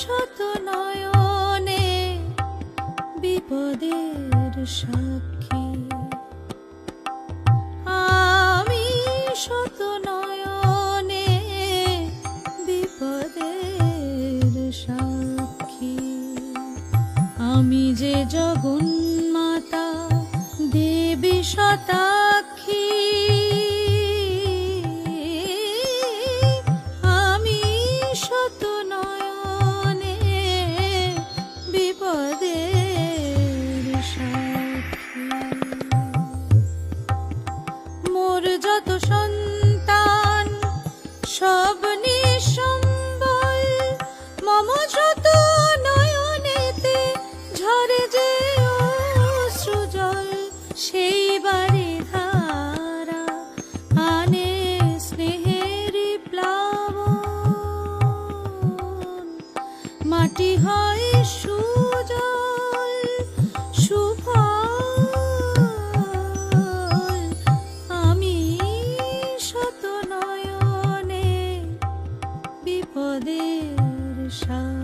শত নয়নে বিপদের সাক্ষী। আমি শত নয়নে বিপদের সাক্ষী। আমি যে জগন্মাতা দেবী শতাক্ষী মোর যত সন্তান, সব নিঃসম্বল। মম যত নয়নেতে ঝরে যে অশ্রুজল সেই বাড়ি ধারা আনে স্নেহের প্লাবন। মাটি হয় সুজল दीर्षाखि